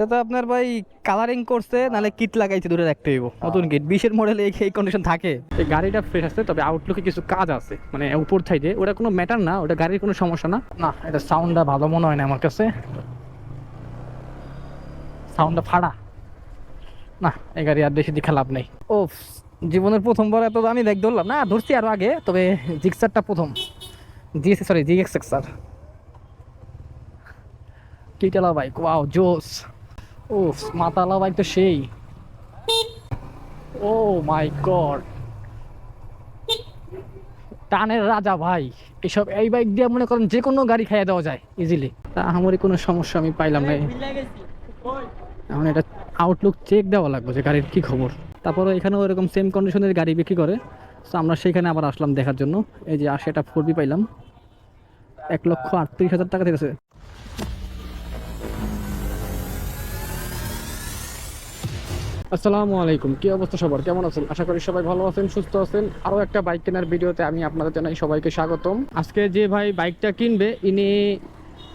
এটা তো আপনার ভাই কালারিং করছে নালে কিট লাগাইছে দূরে রাখতে হইব। নতুন কিট বিশের মডেলে এই কন্ডিশন থাকে। এই গাড়িটা ফ্রেশ আছে তবে আউটলুকে কিছু কাজ আছে। মানে উপর সাইডে ওটা কোনো ম্যাটার না ওটা গাড়ির কোনো সমস্যা না। না এটা সাউন্ডটা ভালো মনে হয় না আমার কাছে। সাউন্ডটা ফাড়া। না এই গাড়ি আর বেশি দেখা লাভ নেই। ও জীবনের প্রথমবার এত আমি দেখ ধরলাম। না ধরছি আরও আগে তবে জিক্সারটা প্রথম। জিএস সরি জিএক্স এক্সার কিটালা বাইক ওয়াও জোস। ও মাতালা বাইক তো সেই। Oh my god. টানের রাজা ভাই, এসব এই বাইক দিয়ে মনে করেন যে কোনো গাড়ি খাইয়ে দেওয়া যায় ইজিলি তা আমারই কোনো সমস্যা আমি পাইলাম না। এখন এটা আউটলুক চেক দেওয়া লাগবে যে গাড়ির কি খবর। তারপরে এখানেও এরকম সেম কন্ডিশনের গাড়ি বিক্রি করে। তো আমরা সেখানে আবার আসলাম দেখার জন্য। এই যে আর সেটা ফোর পাইলাম। এক লক্ষ আটত্রিশ হাজার টাকা দিতেছে আসসালামু আলাইকুম। কি অবস্থা সবার? কেমন আছেন? আশা করি সবাই ভালো আছেন, সুস্থ আছেন। আরও একটা বাইক কেনার ভিডিওতে আমি আপনাদের জানাই সবাইকে স্বাগতম। আজকে যে ভাই বাইকটা কিনবে, ইনি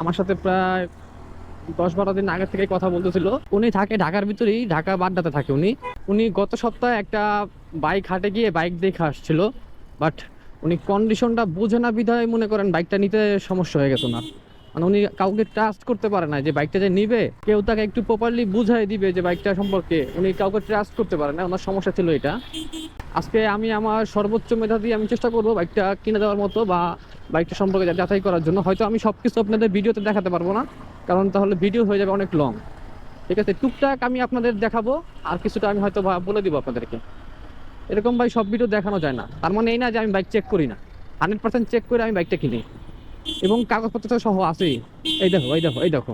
আমার সাথে প্রায় দশ বারো দিন আগে থেকে কথা বলতেছিল। উনি থাকে ঢাকার ভিতরেই, ঢাকা বাড্ডাতে থাকে উনি। উনি গত সপ্তাহে একটা বাইক হাটে গিয়ে বাইক দেখে আসছিল। বাট উনি কন্ডিশনটা বোঝে না বিধায় মনে করেন বাইকটা নিতে সমস্যা হয়ে গেছে না মানে উনি কাউকে ট্রাস্ট করতে পারে না যে বাইকটা যে নিবে, কেউ তাকে একটু প্রপারলি বুঝাই দিবে যে বাইকটা সম্পর্কে। উনি কাউকে ট্রাস্ট করতে পারে না, ওনার সমস্যা ছিল এটা। আজকে আমি আমার সর্বোচ্চ মেধা দিয়ে আমি চেষ্টা করব বাইকটা কিনে দেওয়ার মতো বা বাইকটা সম্পর্কে যাচাই করার জন্য। হয়তো আমি সব কিছু আপনাদের ভিডিওতে দেখাতে পারব না, কারণ তাহলে ভিডিও হয়ে যাবে অনেক লং ঠিক আছে, টুকটাক আমি আপনাদের দেখাবো, আর কিছুটা আমি হয়তো বলে দিব আপনাদেরকে। এরকম ভাই সব ভিডিও দেখানো যায় না। তার মানে এই না যে আমি বাইক চেক করি না। হান্ড্রেড পার্সেন্ট চেক করে আমি বাইকটা কিনি। এবং কাগজপত্র সহ আছে এই দেখো এই দেখো এই দেখো।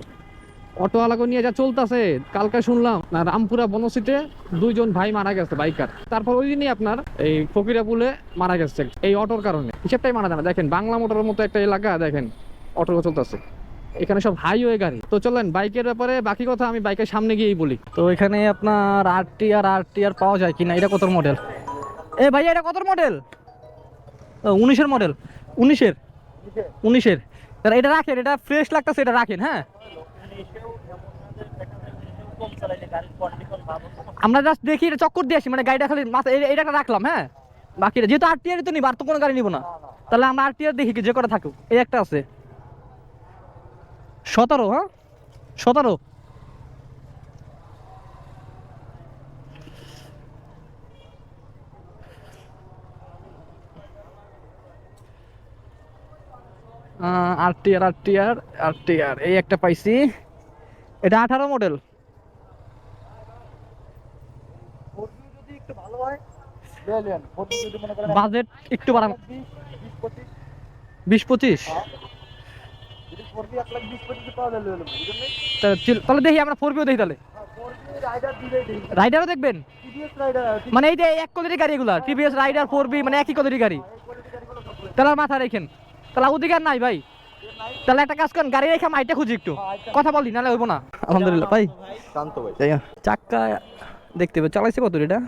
অটোওয়ালাকে নিয়ে যা চলতেছে, কালকে শুনলাম না, রামপুরা বনশিতে দুইজন ভাই মারা গেছে, বাইকার। তারপর ওই দিনই আপনার এই ফকিরাপুলে মারা গেছে, এই অটোর কারণে। হিসেবটাই মারা না। দেখেন, বাংলা মোটরের মতো একটা এলাকা, দেখেন অটো চলতেছে। এখানে সব হাইওয়ে গাড়ি। তো চলেন, বাইকের ব্যাপারে বাকি কথা আমি বাইকের সামনে গিয়েই বলি। তো এখানে আপনার আর টি আর আর টি আর পাওয়া যায় কিনা, এটা কত মডেল এ ভাই এটা কত মডেল উনিশের মডেল উনিশের? উনিশের। তাহলে এটা রাখেন, এটা ফ্রেশ লাগতেছে, এটা রাখেন হ্যাঁ? আমরা জাস্ট দেখি, এটা চক্কর দিয়ে আসি মানে গাড়িটা খালি মাথা একটা রাখলাম হ্যাঁ? বাকিটা যেহেতু আর টিআর তো নিব, আর তো কোনো গাড়ি নিব না। তাহলে আমরা আর টিআর দেখি যে কটা থাকুক। এই একটা আছে। সতেরো হ্যাঁ? সতেরো। আর টি আর আর টি আর আর টি আর এই একটা পাইছি এটা আঠারো মডেল বাজেট একটু বাড়ান। বিশ পঁচিশ। তা- তাহলে দেখি আমরা ফোর বিও দেখি তাহলে। রাইডারও দেখবেন? মানে এই যে এক কোয়ালিটির গাড়ি এগুলা টিভিএস রাইডার ফোর বি মানে একই কোয়ালিটির গাড়ি। তাহলে মাথা রেখেন। তাহলে আর নাই ভাই। তাহলে একটা কাজ করেন গাড়ি রেখে মাইটা খুঁজি একটু। কথা বলি নাহলে হইব না। আলহামদুলিল্লাহ ভাই। শান্ত ভাই। চাক্কা দেখতে হবে চালাইছে কত এটা?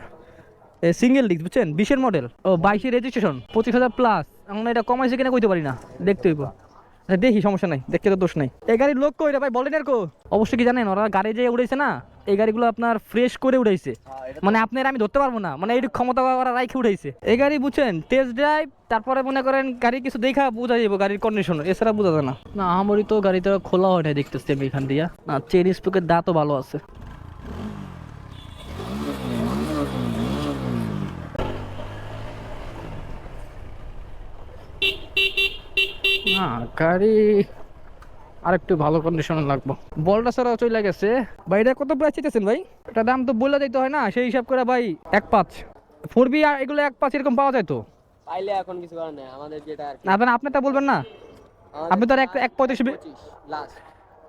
সিঙ্গেল ডিস্ক বুঝছেন? বিশের মডেল ও বাইশের রেজিস্ট্রেশন পঁচিশ হাজার প্লাস এখন এটা কমাইছে কিনা কইতে পারি না দেখতে হইব। দেখি সমস্যা নাই দেখতে তো দোষ নাই। এই গাড়ির লোক কই রে ভাই বলেন আর কো। অবশ্যই কি জানেন ওরা গাড়ি যে উড়াইছে না এই গাড়িগুলো আপনার ফ্রেশ করে উঠাইছে। মানে আপনার আমি ধরতে পারব না। মানে এই ক্ষমতা ওরা রাইখে উঠাইছে? এই গাড়ি বুঝছেন টেস্ট ড্রাইভ তারপরে মনে করেন গাড়ি কিছু দেখা বোঝা যাব গাড়ির কন্ডিশন এছাড়া বোঝা যায় না। না আমারই তো গাড়িটা খোলা হয় নাই দেখতেছি আমি এখান দিয়া। না চেন স্পোকের দাঁতও ভালো আছে। না গাড়ি আরেকটু ভালো কন্ডিশনে লাগবো। বলটা ছাড়াও চলে গেছে। ভাই এটা কত প্রাইস চাইতেছেন ভাই? এটা দাম তো বলে দিতে হয় না সেই হিসাব করে ভাই এক পাঁচ। ফোর বি আর এগুলো এক পাঁচ এরকম পাওয়া যায় তো? পাইলে এখন কিছু করার নেই আমাদের যেটা আর কি। না আপনি তা বলবেন না। আপনি তো আর এক- এক পঁয়ত্রিশ বি- লাস্ট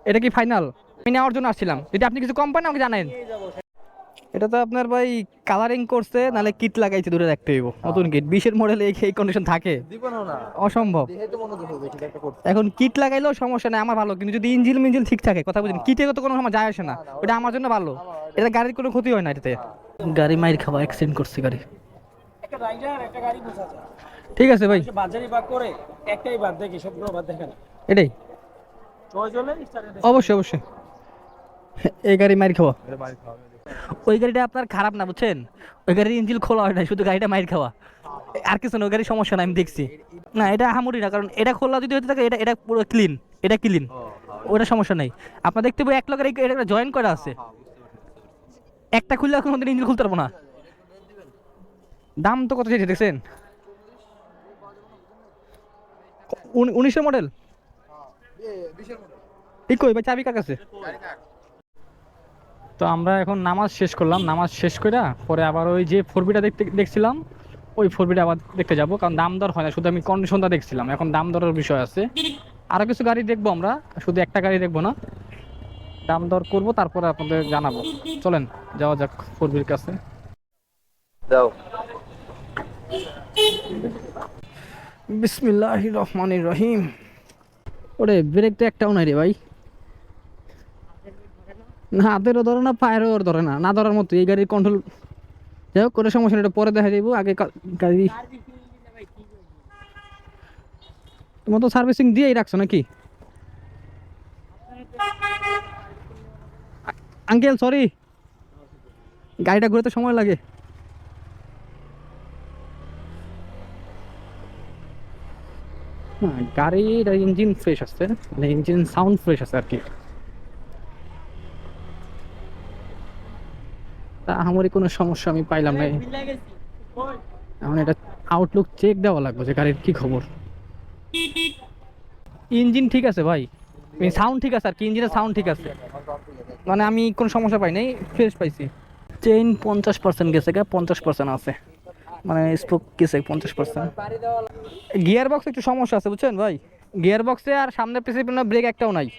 এটা কি ফাইনাল আমি নেওয়ার জন্য আসছিলাম। যদি আপনি কিছু কম পান আমাকে জানেন এটা তো আপনার ভাই কালারিং করছে নালে কিট লাগাইছে দূরে রাখতে হইব। নতুন কিট বিশের মডেল এই কন্ডিশন থাকে। অসম্ভব। মনে এখন কিট লাগাইলেও সমস্যা নেই আমার ভালো। কিন্তু যদি ইঞ্জিল মিঞ্জিল ঠিক থাকে কথা বুঝেন কিটে তো কোনো সময় যায় আসে না। ওটা আমার জন্য ভালো। এটা গাড়ির কোনো ক্ষতি হয় না এটাতে। গাড়ি মাইর খাওয়া অ্যাক্সিডেন্ট করছে গাড়ি। একটা রাইডার একটা গাড়ি বোঝা ঠিক আছে ভাই। বাজারি বাদ করে একটাই বাদ দেখি সবগুলো বাদ দেখে না। এটাই। অবশ্যই অবশ্যই। এই গাড়ি মাইর খাওয়া। ওই গাড়িটা আপনার খারাপ না বুঝছেন? ওই গাড়ির ইঞ্জিন খোলা হয় না শুধু গাড়িটা মাইর খাওয়া। আর কিছু না ওই গাড়ির সমস্যা না আমি দেখছি। না এটা হামুরি না কারণ এটা খোলা যদি হতে থাকে এটা এটা পুরো ক্লিন এটা ক্লিন ওটা সমস্যা নাই। আপনার দেখতে পাবো এক লোকের এটা জয়েন করা আছে। একটা খুললে এখন ওদের ইঞ্জিন খুলতে পারব না। দাম তো কত চেয়েছে দেখছেন? উন- উনিশের মডেল ঠিক কই ভাই চাবি কার কাছে? তো আমরা এখন নামাজ শেষ করলাম। নামাজ শেষ করে পরে আবার ওই যে ফোর বিটা দেখতে দেখছিলাম ওই ফোর বিটা আবার দেখতে যাব কারণ দাম দর হয় না শুধু আমি কন্ডিশনটা দেখছিলাম। এখন দাম দরের বিষয় আছে। আরও কিছু গাড়ি দেখব আমরা শুধু একটা গাড়ি দেখব না। দাম দর করব তারপরে আপনাদের জানাব। চলেন যাওয়া যাক ফোরবির কাছে। দাও বিসমিল্লাহ রহমান রহিম। ওরে ব্রেক তো একটাও নাই রে ভাই। না, হাতেরও ধরে না, পায়েরও ওর ধরে না। না ধরার মতো, এই গাড়ির কন্ট্রোল যাই হোক করে সমস্যা এটা পরে দেখা যাব আগে গাড়ি তোমার তো সার্ভিসিং দিয়েই রাখছো নাকি? আঙ্কেল সরি গাড়িটা ঘুরতে সময় লাগে। গাড়ির ইঞ্জিন ফ্রেশ আছে মানে ইঞ্জিন সাউন্ড ফ্রেশ আছে আর কি। আমারই কোনো সমস্যা, আমি পাইলাম না। এখন এটা আউটলুক চেক দেওয়া লাগবে যে গাড়ির কি খবর। ইঞ্জিন ঠিক আছে ভাই? সাউন্ড ঠিক আছে আর কি? ইঞ্জিনের সাউন্ড ঠিক আছে। মানে আমি কোনো সমস্যা পাই নাই ফ্রেশ পাইছি। চেইন পঞ্চাশ পার্সেন্ট গেছে গা, পঞ্চাশ পার্সেন্ট আছে। মানে স্পোক গেছে পঞ্চাশ পার্সেন্ট গিয়ার বক্সে একটু সমস্যা আছে, বুঝছেন ভাই? গিয়ার বক্সে আর সামনে পিছিয়ে ব্রেক একটাও নাই।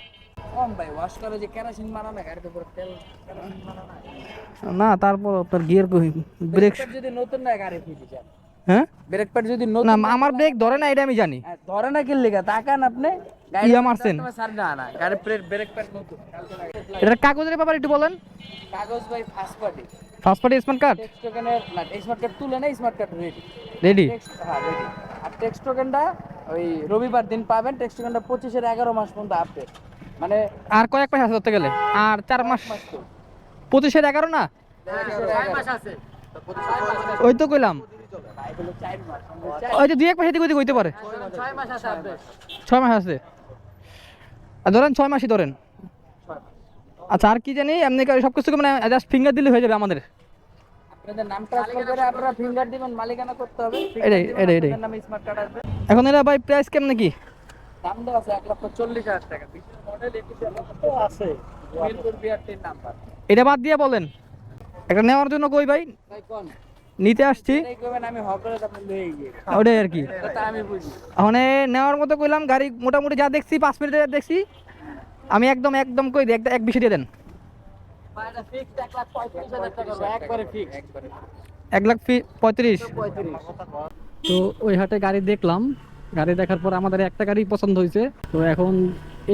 কম ভাই ওয়াশ করে যে কেরোসিন মারা না গাড়িতে তেল কেরোসিন মারা না না তারপর আপনার গিয়ার ব্রেক ব্রেক যদি নতুন না গাড়ি যায় হ্যাঁ? ব্রেক প্যাড যদি না আমার ব্রেক ধরে না এটা আমি জানি। হ্যাঁ, ধরে না কি লেগা তাকান আপনি। ইয়া মারছেন? স্যার না না গাড়ি ব্রেক প্যাড নতুন। এটার কাগজের ব্যাপারে একটু বলেন। কাগজ ভাই first party first party smart card text টোকেনের না স্মার্ট কার্ড তুলে না স্মার্ট কার্ড রেডি রেডি হ্যাঁ রেডি আর টেক্সট টোকেনটা ওই রবিবার দিন পাবেন টেক্সট টোকেনটা পঁচিশের এগারো মাস পর্যন্ত আপডেট মানে আর কয়েক মাস আছে ধরতে গেলে? আর চার মাস? পঁচিশের এগারো না? ওই তো কইলাম। ওই যে দুই এক মাস এদিক ওদিক হইতে পারে। ছয় মাস আছে। আর ধরেন ছয় মাসই ধরেন। আচ্ছা আর কি জানি এমনি সব কিছু মানে জাস্ট ফিঙ্গার দিলে হয়ে যাবে আমাদের। এখন এরা ভাই প্রাইস কেমন নাকি দাম দেওয়া আছে এক লক্ষ চল্লিশ হাজার টাকা। বিশেষ মডেল একুশে আছে। মিরপুর বিআরটির নাম্বার এটা বাদ দিয়ে বলেন। একটা নেওয়ার জন্য কই ভাই? ভাই নিতে আসছি। ওটাই আর কি। এটা আমি বুঝি। এখন এ নেওয়ার মতো কইলাম গাড়ি মোটামুটি যা দেখছি পাঁচ মিনিটে যা দেখছি আমি একদম একদম কই দিই এক- এক বেশি দিয়ে দেন। ভাই এটা ফিক্সড এক লাখ পঁয়ত্রিশ। তো ওই হাটে গাড়ি দেখলাম গাড়ি দেখার পর আমাদের একটা গাড়ি পছন্দ হয়েছে। তো এখন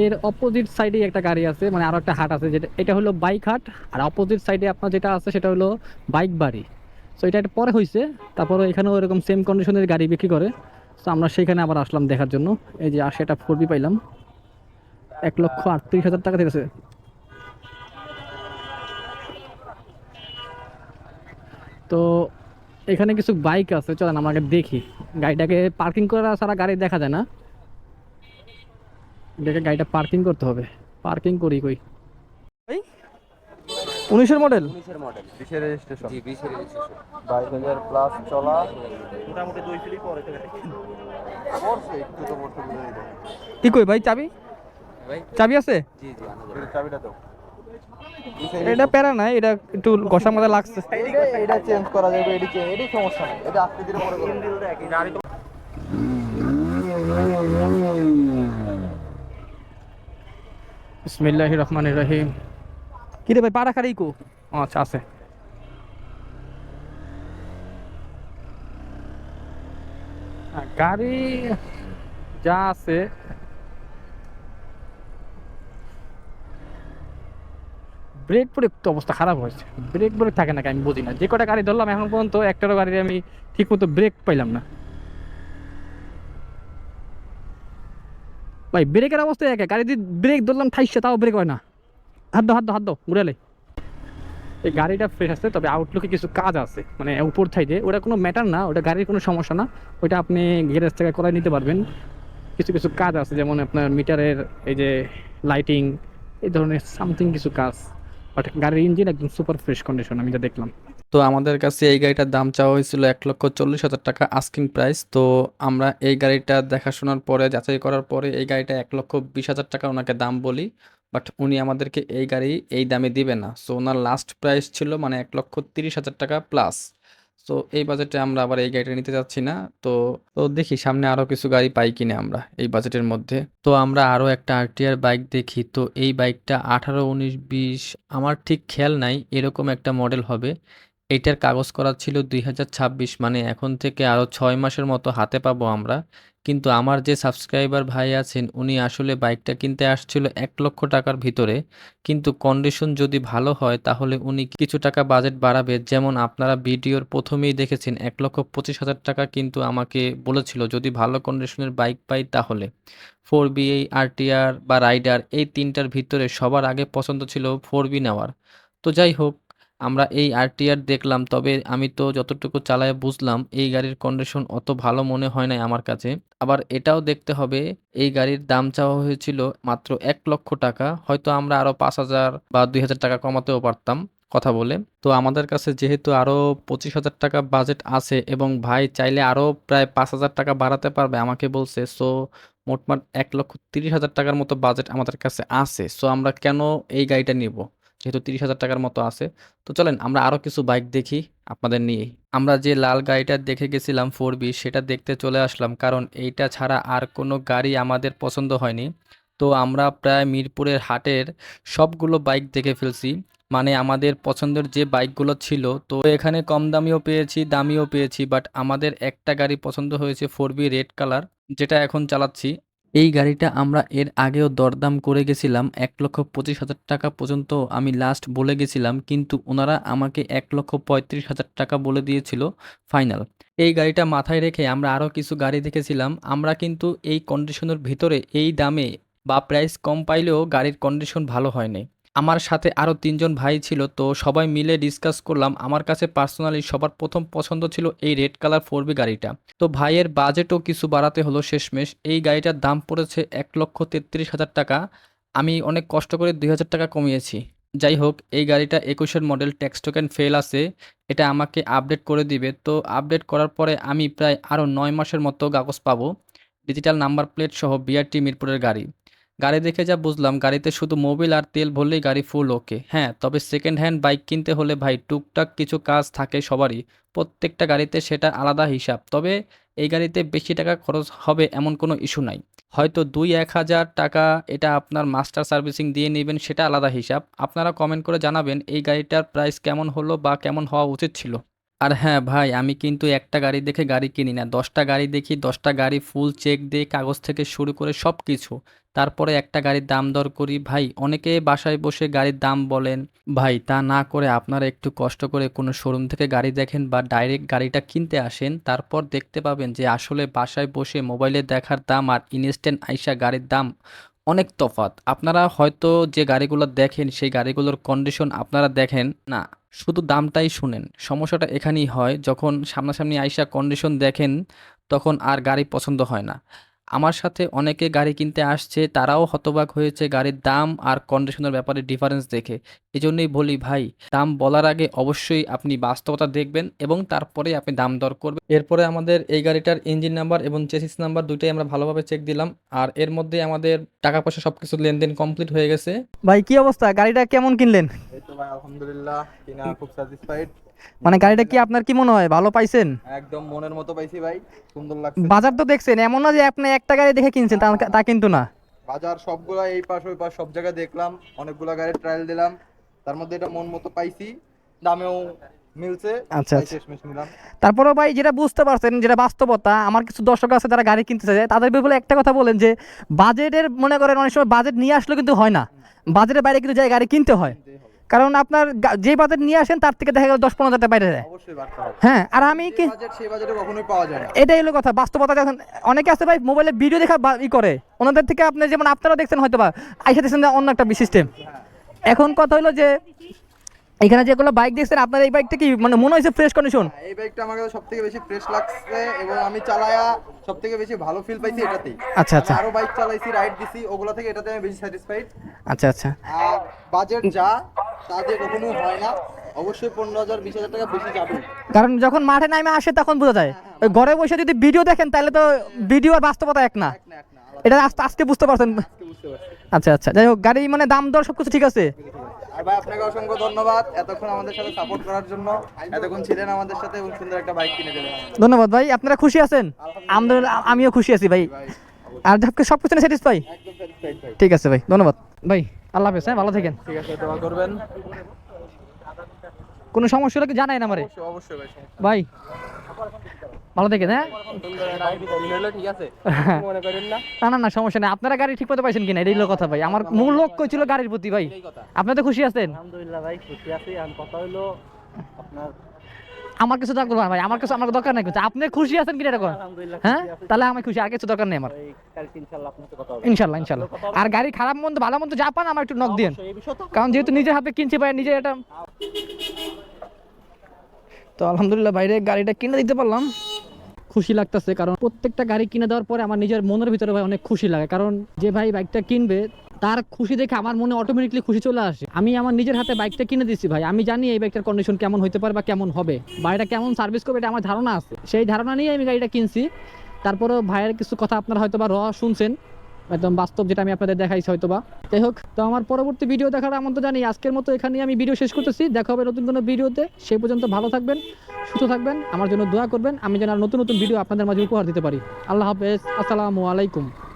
এর অপোজিট সাইডে একটা গাড়ি আছে মানে আরও একটা হাট আছে, যেটা এটা হলো বাইক হাট, আর অপোজিট সাইডে আপনার যেটা আছে সেটা হলো বাইক বাড়ি। তো এটা একটা পরে হয়েছে তারপরে এখানেও এরকম সেম কন্ডিশনের গাড়ি বিক্রি করে। তো আমরা সেখানে আবার আসলাম দেখার জন্য। এই যে আর সেটা ফোর বি পাইলাম। এক লক্ষ আটত্রিশ হাজার টাকা দিতেছে। তো এখানে কিছু বাইক আছে চলেন আমাকে দেখি। গাড়িটাকে পার্কিং করা ছাড়া গাড়ি দেখা যায় না। দেখে গাড়িটা পার্কিং করতে হবে। পার্কিং করি কই? উনিশের মডেল উনিশের মডেল বিশের রেজিস্ট্রেশন জি বিশের রেজিস্ট্রেশন বাইশ হাজার প্লাস চলা। মোটামুটি দুই ফিলি পরে কি কই ভাই চাবি? ভাই? চাবি আছে? জি জি চাবিটা দাও। এটা প্যারা নাই এটা একটু ঘষার মধ্যে লাগছে। এটা চেঞ্জ করা যাবে এটি চেঞ্জ এটি সমস্যা নেই। এটা আজকে দিনে পরে বিসমিল্লাহ রহমান রহিম। কি রে ভাই পাড়া খারি কো? আচ্ছা আছে। গাড়ি যা আছে ব্রেক পরে তো অবস্থা খারাপ হয়েছে। ব্রেক ব্রেক থাকে নাকি আমি বুঝি না। যে কটা গাড়ি ধরলাম, এখন পর্যন্ত একটারও গাড়ি আমি ঠিক মতো ব্রেক পাইলাম না। ভাই ব্রেকের অবস্থা একে। গাড়ি দিয়ে ব্রেক ধরলাম, ঠাইসে, তাও ব্রেক হয় না। হাত দাও হাত দাও হাত দাও ঘুরালে এই গাড়িটা ফ্রেশ আছে, তবে আউটলুকে কিছু কাজ আছে। মানে উপর সাইডে ওটা কোনো ম্যাটার না, ওটা গাড়ির কোনো সমস্যা না। ওটা আপনি গ্যারেজ থেকে করাই নিতে পারবেন। কিছু কিছু কাজ আছে, যেমন আপনার মিটারের এই যে লাইটিং এই ধরনের সামথিং কিছু কাজ। বাট গাড়ির ইঞ্জিন একদম সুপার ফ্রেশ কন্ডিশন, আমি যা দেখলাম। তো আমাদের কাছে এই গাড়িটার দাম চাওয়া হয়েছিল এক লক্ষ চল্লিশ হাজার টাকা আস্কিং প্রাইস তো আমরা এই গাড়িটা দেখাশোনার পরে, যাচাই করার পরে এই গাড়িটা এক লক্ষ বিশ হাজার টাকা ওনাকে দাম বলি। বাট উনি আমাদেরকে এই গাড়ি এই দামে দিবে না। সো ওনার লাস্ট প্রাইস ছিল মানে এক লক্ষ তিরিশ হাজার টাকা প্লাস তো এই বাজেটে আমরা আবার এই গাড়িটা নিতে যাচ্ছি না। তো তো দেখি সামনে আরও কিছু গাড়ি পাই কিনা আমরা এই বাজেটের মধ্যে। তো আমরা আরও একটা আরটিআর বাইক দেখি। তো এই বাইকটা আঠারো, উনিশ, বিশ, আমার ঠিক খেয়াল নাই, এরকম একটা মডেল হবে। এটার কাগজ করা ছিল দুই হাজার ছাব্বিশ মানে এখন থেকে আরও ছয় মাসের মতো হাতে পাবো আমরা। কিন্তু আমার যে সাবস্ক্রাইবার ভাই আছেন, উনি আসলে বাইকটা কিনতে আসছিল এক লক্ষ টাকার ভিতরে। কিন্তু কন্ডিশন যদি ভালো হয়, তাহলে উনি কিছু টাকা বাজেট বাড়াবে। যেমন আপনারা ভিডিওর প্রথমেই দেখেছেন, এক লক্ষ পঁচিশ হাজার টাকা কিন্তু আমাকে বলেছিল যদি ভালো কন্ডিশনের বাইক পাই তাহলে। ফোর বি এই আরটিআর বা রাইডার এই তিনটার ভিতরে সবার আগে পছন্দ ছিল ফোর বি নেওয়ার। তো যাই হোক আমরা এই আরটিআর দেখলাম, তবে আমি তো যতটুকু চালায় বুঝলাম, এই গাড়ির কন্ডিশন অত ভালো মনে হয় নাই আমার কাছে। আবার এটাও দেখতে হবে, এই গাড়ির দাম চাওয়া হয়েছিল মাত্র এক লক্ষ টাকা, হয়তো আমরা আরও পাঁচ হাজার বা দুই হাজার টাকা কমাতেও পারতাম, কথা বলে। তো আমাদের কাছে যেহেতু আরও পঁচিশ হাজার টাকা বাজেট আছে এবং ভাই চাইলে আরও প্রায় পাঁচ হাজার টাকা বাড়াতে পারবে আমাকে বলছে সো মোটমাট এক লক্ষ তিরিশ হাজার টাকার মতো বাজেট আমাদের কাছে আছে সো আমরা কেন এই গাড়িটা নিব? যেহেতু তিরিশ হাজার টাকার মতো আছে। তো চলেন আমরা আরও কিছু বাইক দেখি আপনাদের নিয়েই আমরা যে লাল গাড়িটা দেখে গেছিলাম ফোর বি সেটা দেখতে চলে আসলাম। কারণ এইটা ছাড়া আর কোনো গাড়ি আমাদের পছন্দ হয়নি। তো আমরা প্রায় মিরপুরের হাটের সবগুলো বাইক দেখে ফেলছি। মানে আমাদের পছন্দের যে বাইকগুলো ছিল, তো এখানে কম দামিও পেয়েছি দামিও পেয়েছি। বাট আমাদের একটা গাড়ি পছন্দ হয়েছে ফোর বি রেড কালার যেটা এখন চালাচ্ছি। এই গাড়িটা আমরা এর আগেও দরদাম করে গেছিলাম, এক লক্ষ পঁচিশ হাজার টাকা পর্যন্ত আমি লাস্ট বলে গেছিলাম, কিন্তু ওনারা আমাকে এক লক্ষ পঁয়ত্রিশ হাজার টাকা বলে দিয়েছিল ফাইনাল এই গাড়িটা মাথায় রেখে আমরা আরও কিছু গাড়ি দেখেছিলাম, আমরা কিন্তু এই কন্ডিশনের ভিতরে এই দামে বা প্রাইস কম পাইলেও গাড়ির কন্ডিশন ভালো হয়নি আমার সাথে আরও তিনজন ভাই ছিল, তো সবাই মিলে ডিসকাস করলাম। আমার কাছে পার্সোনালি সবার প্রথম পছন্দ ছিল এই রেড কালার ফোর গাড়িটা। তো ভাইয়ের বাজেটও কিছু বাড়াতে হলো শেষমেশ। এই গাড়িটার দাম পড়েছে এক লক্ষ তেত্রিশ হাজার টাকা। আমি অনেক কষ্ট করে দুই হাজার টাকা কমিয়েছি। যাই হোক, এই গাড়িটা একুশের মডেল ট্যাক্স টোকেন ফেল আছে। এটা আমাকে আপডেট করে দিবে। তো আপডেট করার পরে আমি প্রায় আরও নয় মাসের মতো কাগজ পাবো। ডিজিটাল নাম্বার প্লেট সহ বিআরটি মিরপুরের গাড়ি। গাড়ি দেখে যা বুঝলাম, গাড়িতে শুধু মোবিল আর তেল ভরলেই গাড়ি ফুল ওকে হ্যাঁ তবে সেকেন্ড হ্যান্ড বাইক কিনতে হলে ভাই, টুকটাক কিছু কাজ থাকে সবারই। প্রত্যেকটা গাড়িতে সেটা আলাদা হিসাব। তবে এই গাড়িতে বেশি টাকা খরচ হবে এমন কোনো ইস্যু নাই। হয়তো দুই এক হাজার টাকা এটা আপনার মাস্টার সার্ভিসিং দিয়ে নেবেন, সেটা আলাদা হিসাব। আপনারা কমেন্ট করে জানাবেন এই গাড়িটার প্রাইস কেমন হলো বা কেমন হওয়া উচিত ছিল। আর হ্যাঁ ভাই, আমি কিন্তু একটা গাড়ি দেখে গাড়ি কিনি না। দশটা গাড়ি দেখি, দশটা গাড়ি ফুল চেক দিয়ে কাগজ থেকে শুরু করে সব কিছু তারপরে একটা গাড়ির দাম দর করি। ভাই, অনেকে বাসায় বসে গাড়ির দাম বলেন। ভাই, তা না করে আপনারা একটু কষ্ট করে কোনো শোরুম থেকে গাড়ি দেখেন বা ডাইরেক্ট গাড়িটা কিনতে আসেন। তারপর দেখতে পাবেন যে আসলে বাসায় বসে মোবাইলে দেখার দাম আর ইনস্ট্যান্ট আইসা গাড়ির দাম অনেক তফাৎ। আপনারা হয়তো যে গাড়িগুলো দেখেন, সেই গাড়িগুলোর কন্ডিশন আপনারা দেখেন না। শুধু দামটাই শুনেন। সমস্যাটা এখানেই হয়, যখন সামনাসামনি আইসা কন্ডিশন দেখেন, তখন আর গাড়ি পছন্দ হয় না। আমার সাথে অনেকে গাড়ি কিনতে আসছে, তারাও হতবাক হয়েছে গাড়ির দাম আর কন্ডিশনের ব্যাপারে ডিফারেন্স দেখে। এই জন্যই বলি ভাই, দাম বলার আগে অবশ্যই আপনি বাস্তবতা দেখবেন এবং তারপরে আপনি দাম দর করবেন। এরপরে আমাদের এই গাড়িটার ইঞ্জিন নাম্বার এবং চেসিস নাম্বার দুইটাই আমরা ভালোভাবে চেক দিলাম। আর এর মধ্যে আমাদের টাকা পয়সা সব কিছু লেনদেন কমপ্লিট হয়ে গেছে। ভাই, কি অবস্থা? গাড়িটা কেমন কিনলেন? তো ভাই আলহামদুলিল্লাহ কিনা খুব স্যাটিসফাইড মানে গাড়িটা কি আপনার কি মনে হয় ভালো পাইছেন? একদম মনের মতো পাইছি ভাই সুন্দর লাগছে। বাজার তো দেখছেন এমন না যে আপনি একটা গাড়ি দেখে কিনছেন তা- কিন্তু না। বাজার সবগুলা এই পাশ ওই পাশ সব জায়গায় দেখলাম অনেকগুলা গাড়ি ট্রায়াল দিলাম। তার মধ্যে এটা মন মতো পাইছি দামেও মিলছে আচ্ছা, আচ্ছা। তারপরেও ভাই যেটা বুঝতে পারছেন যেটা বাস্তবতা আমার কিছু দর্শক আছে যারা গাড়ি কিনতে চায় তাদের ব্যাপারে একটা কথা বলেন যে বাজেটের মনে করেন অনেক সময় বাজেট নিয়ে আসলে কিন্তু হয় না। বাজেটের বাইরে কিন্তু যায় গাড়ি কিনতে হয়। কারণ আপনার যে বাজেট নিয়ে আসেন তার থেকে দেখা গেল দশ পনেরো হাজার বাইরে যায়। হ্যাঁ আর আমি কি এটাই হলো কথা। বাস্তবতা যখন অনেকে আছে ভাই মোবাইলে ভিডিও দেখা ই করে। ওনাদের থেকে আপনি যেমন আপনারা দেখছেন হয়তো বা আইসা দেখছেন অন্য একটা সিস্টেম এখন কথা হলো যে এখানে যেগুলো বাইক দেখছেন আপনার এই বাইকটা কি মানে মনে হয়েছে ফ্রেশ কন্ডিশন হ্যাঁ, এই বাইকটা আমার কাছে সব থেকে বেশি ফ্রেশ লাগছে এবং আমি চালায়া সব থেকে বেশি ভালো ফিল পাইছি এটাতেই আচ্ছা আচ্ছা। আরও বাইক চালাইছি রাইড দিছি ওগুলা থেকে এটাতে আমি বেশি স্যাটিসফাইড আচ্ছা আচ্ছা। আর বাজেট যা তা দিয়ে কখনোই হয় না। অবশ্যই পনেরো হাজার বিশ হাজার টাকা বেশি যাবে। কারণ যখন মাঠে নামে আসে তখন বোঝা যায়। ঘরে বসে যদি ভিডিও দেখেন তাহলে তো ভিডিও আর বাস্তবতা এক না। এটা আস্তে আজকে বুঝতে পারছেন। আচ্ছা আচ্ছা। যাই হোক গাড়ি মানে দাম দর সব কিছু ঠিক আছে। আর ভাই আপনাকে অসংখ্য ধন্যবাদ এতক্ষণ আমাদের সাথে সাপোর্ট করার জন্য। এতক্ষণ ছিলেন আমাদের সাথে এবং সুন্দর একটা বাইক কিনে দিলেন। ধন্যবাদ ভাই আপনারা খুশি আছেন? আলহামদুলিল্লাহ। আমিও খুশি আছি ভাই। আর সব কিছু স্যাটিসফাই ঠিক আছে ভাই ধন্যবাদ। ভাই আল্লাহ হাফেজ হ্যাঁ ভালো থাকেন। ঠিক আছে দোয়া করবেন। কোনো সমস্যা হলে কি জানাই না আমারে? অবশ্যই অবশ্যই ভাই ভাই। ভালো থাকেন হ্যাঁ? মনে না না না সমস্যা নেই। আপনারা গাড়ি ঠিক মতো পাইছেন কিনা? এটাই কথা ভাই। আমার মূল লক্ষ্য ছিল গাড়ির প্রতি ভাই। আপনি তো খুশি আছেন? আলহামদুলিল্লাহ ভাই খুশি আছি। আর কথা হলো আপনার আমার কিছু দরকার না ভাই। আমার কিছু আমার দরকার নাই কিন্তু আপনি খুশি আছেন কিনা এটা হ্যাঁ? তাহলে আমার খুশি। আর কিছু দরকার নেই আমার। ইনশাল্লাহ ইনশাল্লাহ আর গাড়ি খারাপ মন্দ ভালো মন্দ যা পান আমার একটু নক দিন কারণ যেহেতু নিজের হাতে কিনছি ভাই নিজে এটা তো আলহামদুলিল্লাহ বাইরে গাড়িটা কিনে দিতে পারলাম। খুশি লাগতেছে, কারণ প্রত্যেকটা গাড়ি কিনে দেওয়ার পরে আমার নিজের মনের ভিতরে ভাই অনেক খুশি লাগে। কারণ যে ভাই বাইকটা কিনবে, তার খুশি দেখে আমার মনে অটোমেটিকলি খুশি চলে আসে। আমি আমার নিজের হাতে বাইকটা কিনে দিচ্ছি ভাই, আমি জানি এই বাইকটার কন্ডিশন কেমন হতে পারে বা কেমন হবে। বা এটা কেমন সার্ভিস করবে এটা আমার ধারণা আছে। সেই ধারণা নিয়ে আমি গাড়িটা কিনছি। তারপরেও ভাইয়ের কিছু কথা আপনারা হয়তো বা র শুনছেন। একদম বাস্তব যেটা আমি আপনাদের দেখাইছি হয়তো বা যাই হোক, তো আমার পরবর্তী ভিডিও দেখার আমার তো জানি আজকের মতো এখানে আমি ভিডিও শেষ করতেছি। দেখা হবে নতুন কোনো ভিডিওতে। সেই পর্যন্ত ভালো থাকবেন, সুস্থ থাকবেন, আমার জন্য দোয়া করবেন। আমি যেন নতুন নতুন ভিডিও আপনাদের মাঝে উপহার দিতে পারি। আল্লাহ হাফেজ। আসসালামু আলাইকুম।